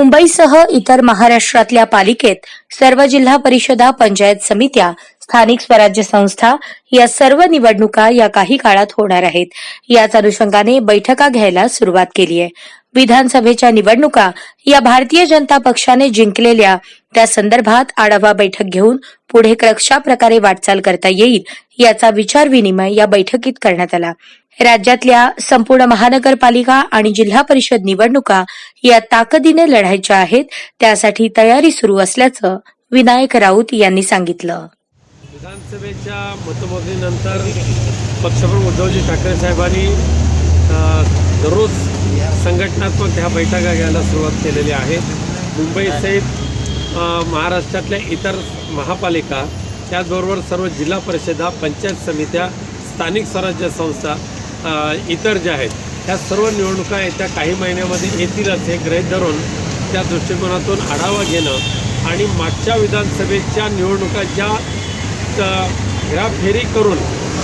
मुंबईसह इतर महाराष्ट्रातल्या पालिकेत सर्व जिल्हा परिषदा पंचायत समित्या स्थानिक स्वराज्य संस्था या सर्व निवडणुका या काही काळात होणार आहेत. याच अनुषंगाने बैठका घ्यायला सुरुवात केली आहे. विधानसभेच्या निवडणुका या भारतीय जनता पक्षाने जिंकलेल्या त्या संदर्भात आढावा बैठक घेऊन पुढे कशा प्रकारे वाटचाल करता येईल याचा विचार विनिमय या बैठकीत करण्यात आला. राज्यातल्या संपूर्ण महानगरपालिका आणि जिल्हा परिषद निवडणुका या ताकदीने लढायच्या आहेत त्यासाठी तयारी सुरू असल्याचं विनायक राऊत यांनी सांगितलं. विधानसभेच्या मतमोजणीनंतर पक्षप्रमुख उद्धवजी ठाकरे साहेबांनी दररोज संघटनात्मक ह्या बैठका घ्यायला सुरुवात केलेली आहे. मुंबईसहित महाराष्ट्रातल्या इतर महापालिका त्याचबरोबर सर्व जिल्हा परिषदा पंचायत समित्या स्थानिक स्वराज्य संस्था इतर ज्या आहेत ह्या सर्व निवडणुका येत्या काही महिन्यामध्ये येतीलच हे ग्रहित धरून त्या दृष्टिकोनातून आढावा घेणं आणि मागच्या विधानसभेच्या निवडणुका ज्या अ, फेरी करून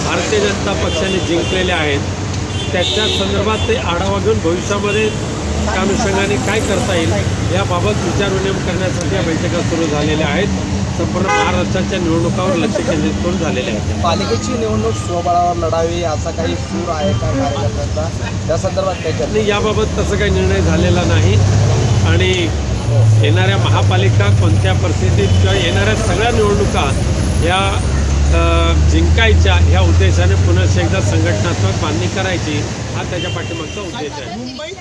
भारतीय जनता पक्षाने जिंकलेल्या आहेत. त्याच्या संदर्भात ते आढावा घेऊन भविष्यामध्ये त्या अनुषंगाने काय करता येईल याबाबत विचारविनिमय करण्यासाठी या बैठका सुरू झालेल्या आहेत. संपूर्ण महाराष्ट्राच्या निवडणुकावर लक्ष केंद्रित करून झालेल्या आहेत. पालिकेची निवडणूक स्वबळावर लढावी असा काही सूर आहे का कार्यकर्त्यांचा? त्या संदर्भात काही याबाबत तसं काही निर्णय झालेला नाही. आणि येणाऱ्या महापालिका कोणत्या परिस्थितीत किंवा येणाऱ्या सगळ्या निवडणुका ह्या जिंकायच्या ह्या उद्देशाने पुन्हा एकदा संघटनात्मक बांधणी करायची हा त्याच्या पाठीमागचा उद्देश आहे.